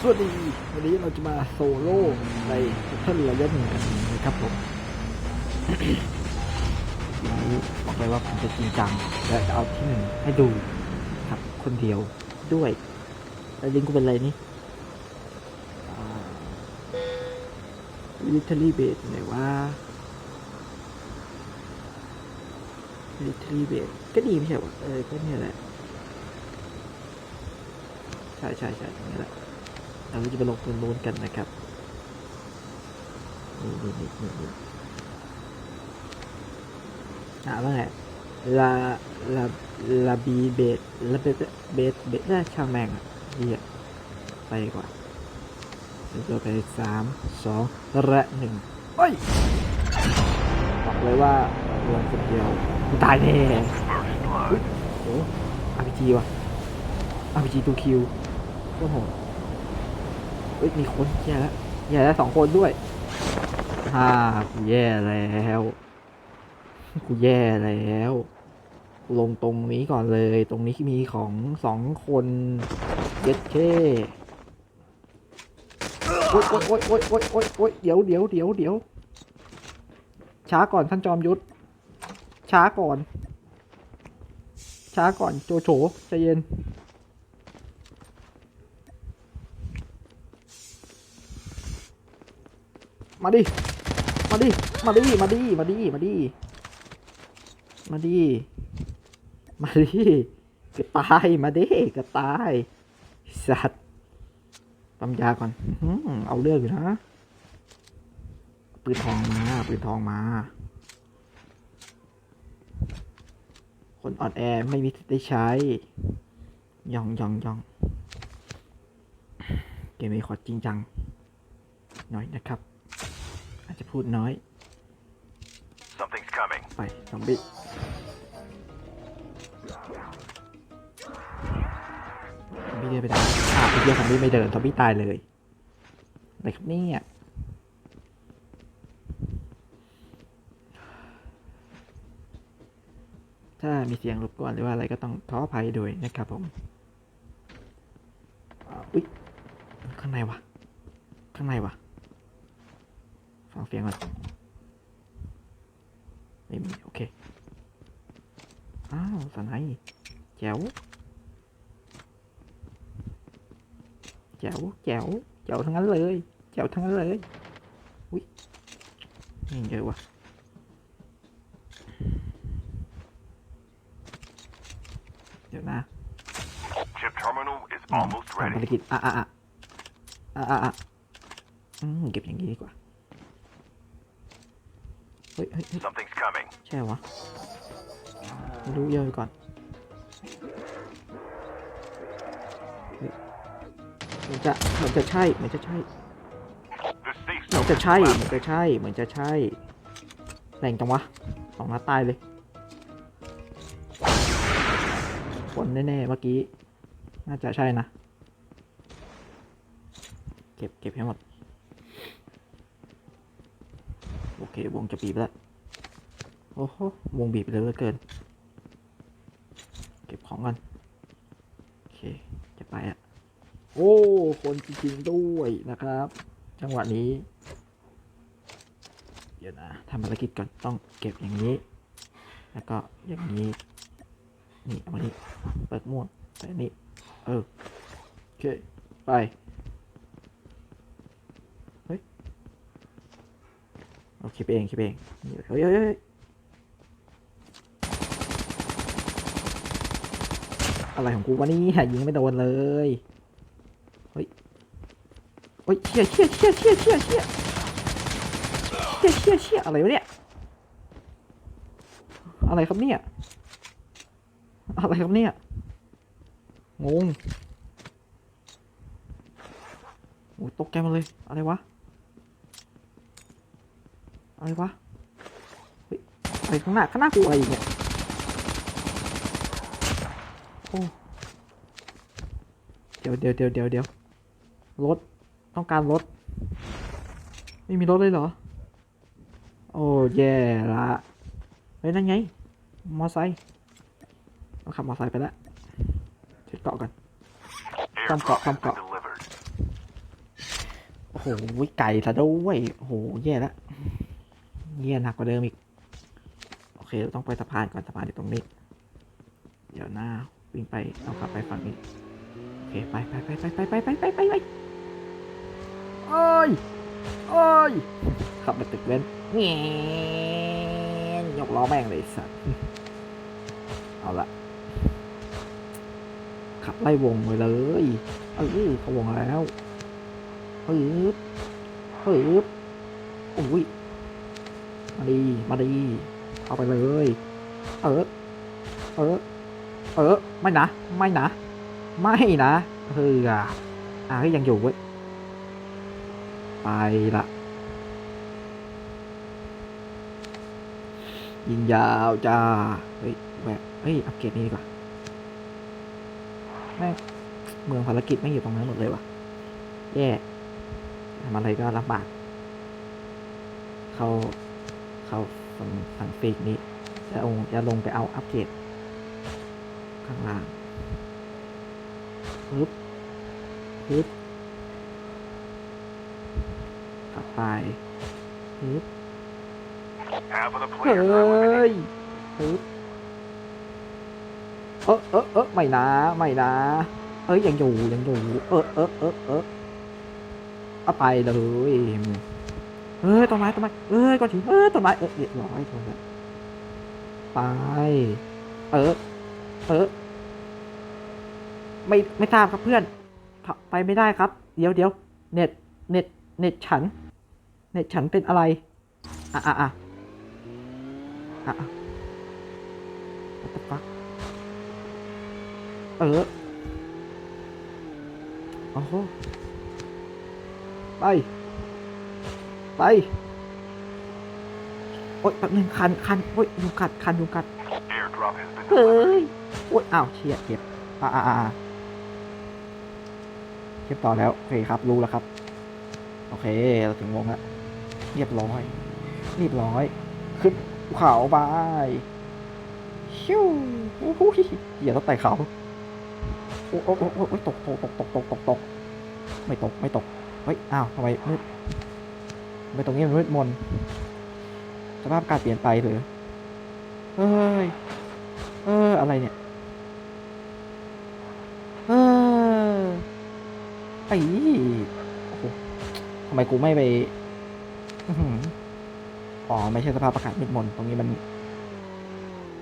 สวัสดีวันนี้เราจะมาโซโล่ในเท่าเรือยันหนึ่งกันนะครับผมวันนี้บอกเลยว่าผมจะจริงจังและจะเอาที่หนึ่งให้ดูครับคนเดียวด้วยแล้วลิงกูเป็นอะไรนี่ลิทเทอรี่เบสไหนว่าลิทเทอรี่เบสก็ดีไม่ใช่เหรอเออก็เนี่ยแหละใช่ใช่ใช่ตรงนี้แหละ เราจะไปลงตัวนู้นกันนะครับนี่นี่นี่นี่นี่อ่าว่าไงลาลาลาบีเบสลาเบสเบสเบสน่าช่างแม่งอะดีอะไปดีกว่าเดี๋ยวตัวไปสามสองและหนึ่งเฮ้ยบอกเลยว่าลงคนเดียวตายแน่โอ้อาร์พีจีว่ะอาร์พีจีตูคิวโอ้โห เอ้ยมีคนแย่แล้วแย่แล้วสองคนด้วยฮ่ากูแย่แล้วกูแย่แล้วลงตรงนี้ก่อนเลย ตรงนี้มีของสองคนเย็ดเช่โอ๊ยโอ๊ยโอ๊ยโอ๊ยโอ๊ยโอ๊ยโอ๊ยเดี๋ยวเดี๋ยวเดี๋ยวเดี๋ยวช้าก่อนท่านจอมยุทธช้าก่อน ช้าก่อนโจโฉใจเย็น มาดิ มาดิ มาดิ มาดิ มาดิ มาดิ มาดิ มาดิกระตาย มาดิกระตาย สัตว์ปั๊มยาก่อนเอาเรื่องอยู่นะ ปืนทองมา ปืนทองมา คนอ่อนแอไม่มีได้ใช้ยองยองยองเกมนี้ขอจริงจังหน่อยนะครับ จจะพูดน้อย Something's coming. ไปซอมบี้ซอมบี้เดินไปไหนอ่าพี่เดียวซอมบี้ไม่เดินซอมบี้ตายเลยอะไรครับเนี่ยถ้ามีเสียงรบกวนหรือว่าอะไรก็ต้องขออภัยด้วยนะครับผมอ่าอุ๊ย ข้างในวะ ข้างในวะ ฟังเสียงก่อนไม่มีโอเค อ้าวสไนด์แจ๋วแจ๋วแจ๋วแจ๋วทั้งนั้นเลยแจ๋วทั้งนั้นเลยอุ้ยนี่เยอะว่ะเดี๋ยวนะ Chip terminal is อืม almost ทำภาร ready. กิจอะอะอะอะอะอะอืมเก็บอย่างนี้ดีกว่าเฮ้ยเฮ้ยเฮ้ย Something's coming. ใช่เหรอวะไม่รู้เยอะไปก่อนเฮ้ยเหมือนจะเหมือนจะใช่เหมือนจะใช่ The safe เหมือน zone จะ is ใช่เห collapsing. มือนจะใช่เหมือนจะใช่แรงจังวะสองนัดตายเลยคนแน่ๆเมื่อกี้ น่าจะใช่นะ เก็บเก็บให้หมด โอ เค วงจะบีบแล้ว โอ้โห วงบีบไปเลยเหลือเกิน เก็บของกัน โอเค จะไปอะ โอ้ คนจริงๆด้วยนะครับ จังหวะนี้ เดี๋ยวนะทำภารกิจก่อนต้องเก็บอย่างนี้ แล้วก็อย่างนี้ นี่เอามานี่เปิดม่วงใส่นนี้เออ โอเค ไป เฮ้ย เอาคลิปเองคลิปเองเฮ้ยเฮ้ยอะไรของกูวะนี่ยิงไม่โดนเลยเฮ้ยเฮ้ยเชี่ยเชี่ยเชี่ยเชี่ยเชี่ยเชี่ยเชี่ยเชี่ยเชี่ยอะไรวะเนี่ยอะไรครับเนี่ยอะไรครับเนี่ยงงโอ้ยตกใจมาเลยอะไรวะ อะไรวะอะไรข้างหน้าข้างหน้ากูอะไรอีกเนี่ยโอ้เดี๋ยวเดี๋ยวเดี๋ยวเดี๋ยวเดี๋ยวรถต้องการรถไม่มีรถเลยเหรอ โอ้แย่ละเฮ้ยนั่นไง มอไซค์ต้องขับมอไซค์ไปแล้วเช็ดเกาะก่อน Airdrop has Come, come, been come. delivered. ไก่ซะด้วยโอ้โหแย่ละ เงียหนักกว่าเดิมอีก โอเคเราต้องไปสะพานก่อนสะพานอยู่ตรงนี้ เดี๋ยวหน้าวิ่งไปเอากลับไปฝั่งนี้ โอเคไปไปไปไปไปไปไปไปไปโอ้ยโอ้ยขับไปตึกเว้นเงี้ยยกล้อแม่งเลยสัตว์เอาละขับไล่วงไปเลยเออเขาวงแล้วปึ๊บปึ๊บอุ้ย มาดี มาดีเอาไปเลย เออ เออ เออ ไม่นะ ไม่นะ ไม่นะเฮ้ยอะอะยังอยู่เว้ย ไปละยิงยาวจ้า เฮ้ยแหวกเฮ้ย อัปเกรดนี่ดีกว่า แม่งเมืองภารกิจไม่อยู่ตรงนั้นหมดเลยว่ะ แย่ทำอะไรก็ลำบาก เข้า เข้าฝั่งฝั่งฟีกนี้ จะองจะลงไปเอาอัปเกรดข้างล่างปึ๊บปึ๊บขับไปปึ๊บเฮ้ยปึ๊บเออเออเออไม่นะไม่นะ เอ้ยยังอยู่ยังอยู่เออเออเออเออเอาไปเลย เฮ้ยต้นไม้ต้นไม้เอ้ยก้อนหินเอ้ยต้นไม้เออเรียบร้อยต้นไม้ไป เออ เออ ไม่ไม่ทราบครับเพื่อน ไปไม่ได้ครับ เดี๋ยวเดี๋ยวเน็ตเน็ตเน็ตฉัน เน็ตฉันเป็นอะไร อะอะอะอะเออ โอ้โห ไป ไป โอ๊ยแป๊บนึงคันคันโอ๊ยยุงกัดคันยุงกัด Airdrop has been เฮ้ delivered. ยโอ๊ยอ้าวเชียเจ็บอ่าอ่าอ่าเก็บต่อแล้วโอเคครับรู้แล้วครับ โอเคเราถึงวงแล้วเรียบร้อยเรียบร้อย ขึ้นภูเขาไปชิวโอ้โหอย่าต้องไต่เขาโอ้โอ้โอ้โอ้โอ้ยตกตกตกตกตกตกตกไม่ตกไม่ตกเฮ้ยอ้าวทำไมมืดทำ ไมตรงนี้มันมืดมน สภาพอากาศเปลี่ยนไปหรือเฮ้ย เออ อะไรเนี่ย เออไอ้โอ้โหทำไมกูไม่ไปอ๋อ ไม่ใช่สภาพอากาศมืดมน ตรงนี้มัน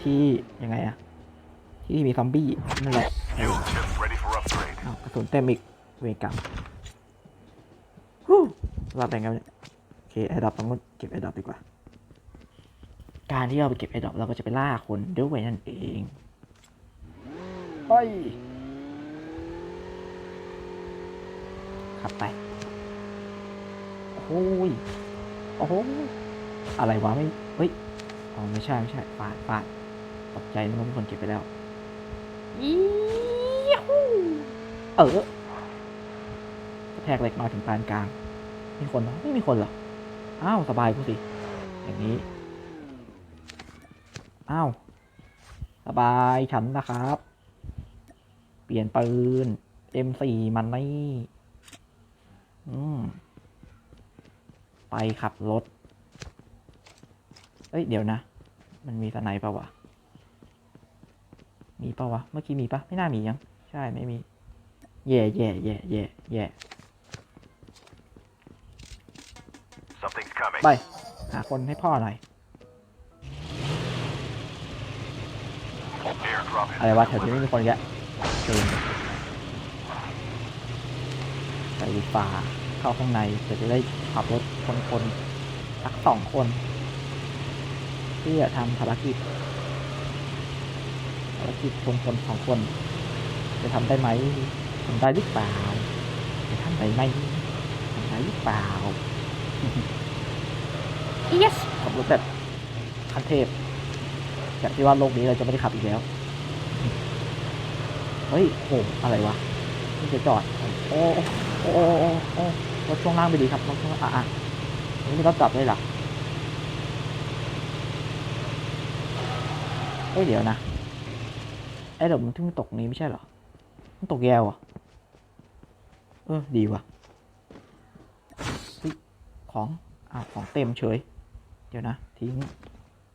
ที่ยังไงอะที่มีซอมบี้นั่นแหละกระสุนเต็มอีกเวกรรมฮู้รับแบ่งกันเนี่ย โอเคไอ้ดับตรงนู้นเก็บไอ้ดับดีกว่า การที่เราไปเก็บไอ้ดับเราก็จะไปล่าคนด้วยนั่นเองไปขับไป โอ้โหยโอ้โหยอะไรวะไม่ เฮ้ย อ๋อไม่ใช่ไม่ใช่ฟาดฟาดตกใจนึกว่ามีคนเก็บไปแล้วอีฮูเออกระแทกเล็กน้อยถึงปานกลาง มีคนเหรอ ไม่มีคนเหรอ อ้าว สบายกูสิ อย่างนี้ อ้าว สบายฉันนะครับ เปลี่ยนปืน M4 มันนี่อืม ไปขับรถ เอ้ย เดี๋ยวนะ มันมีสไนป์ปะวะ มีปะวะ เมื่อกี้มีปะ ไม่น่ามียัง ใช่ ไม่มี แย่แย่แย่แย่แย่ ไป หาคนให้พ่อหน่อย อะไรวะแถวนี้ไม่มีคนแยะเชิญไปป่าเข้าข้างในเพื่อจะได้ขับรถคนคนสักสองคน เพื่อทำภารกิจภารกิจคนคนสองคน จะทำได้ไหมทำได้หรือเปล่า จะทำได้ไหมทำได้หรือเปล่า yes ขับรถแบบคันเทพจากที่ว่าโลกนี้เราจะไม่ได้ขับอีกแล้ว เฮ้ยโหอะไรวะนี่จะจอด โอ้โอ้โอ้โอ้รถช่วงล่างไม่ดีครับรถช่วงอะอะนี่มีรถจอดด้วยหรอเฮ้ยเดี๋ยวนะไอ้เดี๋ยวมันถึงตกนี้ไม่ใช่เหรอ มันตกแยวอะเออดีว่ะของอ้าวของเต็มเฉย เดี๋ยวนะ ทิ้ง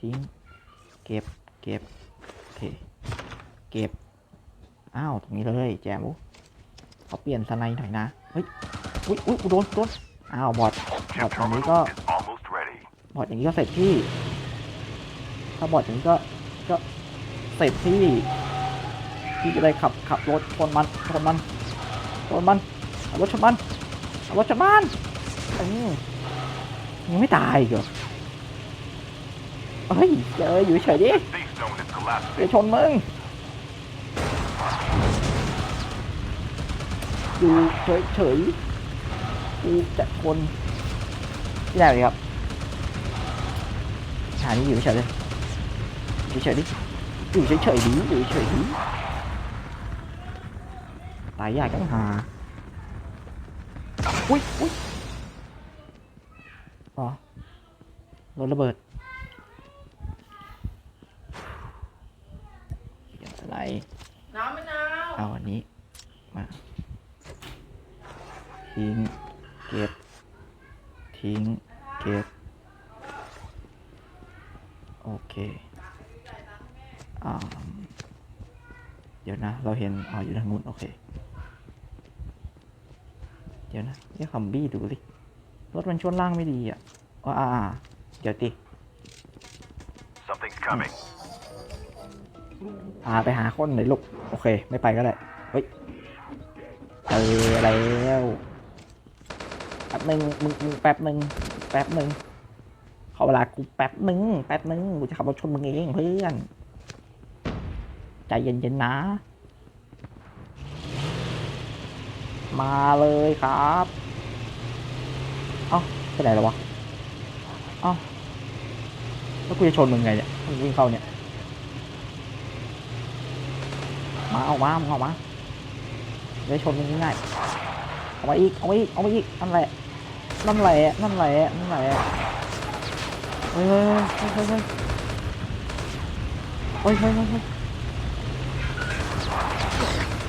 ทิ้ง เก็บ เก็บ โอเค เก็บ อ้าว ตรงนี้เลย แจมเขาเปลี่ยนสไนด์หน่อยนะ เฮ้ย อุ้ยอุ้ยโดนโดนอ้าว บอดบอดตรงนี้ก็ บอดอย่างนี้ก็เสร็จที่ ถ้าบอดอย่างนี้ก็ ก็เสร็จที่ ที่จะได้ขับ ขับรถชนมันชนมันชนมันรถชนมันรถชนมันอืมยังไม่ตายอีกเหรอ เฮ้ยเจออยู่เฉยดิ Safe zone is collapsing. เดี๋ยวชนมึงอยู่เฉยเฉยกูจะชนไม่ได้เลยครับชานี้อยู่เฉยเลยอยู่เฉยดิอยู่เฉยเฉยดิอยู่เฉยดิตายยากจังหาอุ้ยอุ้ยอ๋อรถระเบิดเดี๋ยวอะไร น้ำมะนาวเอาอันนี้มาทิ้งเก็บ ทิ้งเก็บ โอเคอ่าเดี๋ยวนะ เราเห็นอ๋ออยู่ทางนู้นโอเค เดี๋ยวนะเรียกคัมบี้ดูสิรถมันช่วงล่างไม่ดีอะอ๋ออ่าอ่าเดี๋ยวติ Something's coming. พาไปหาคนหน่อยลูกโอเค ไม่ไปก็ได้เฮ้ยเจอแล้วแป๊บหนึ่งมึงมึงแป๊บหนึ่งแป๊บหนึ่งขอเวลากูแป๊บหนึ่งแป๊บหนึ่งกูจะขับรถชนมึงเองเพื่อนใจเย็นๆนะ มาเลยครับเอ้าไปไหนแล้ววะเอ้าแล้วกูจะชนมึงไงเนี่ยมึงวิ่งเข้าเนี่ย มาเอามามึงเอามาเดี๋ยวชนมึงง่ายๆเอามาอีกเอามาอีกเอามาอีกนั่นแหละนั่นแหละนั่นแหละนั่นแหละเฮ้ยเฮ้ยเฮ้ยเฮ้ยเฮ้ยเฮ้ยเฮ้ยเฮ้ยเฮ้ย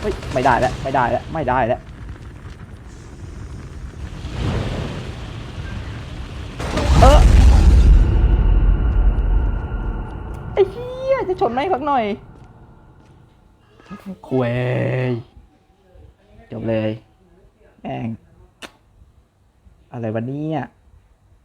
เฮ้ยไม่ได้แล้วไม่ได้แล้วไม่ได้แล้วเออไอ้เหี้ยจะชนไหมสักหน่อย คุยจบเลยแม่งอะไรวันนี้อะ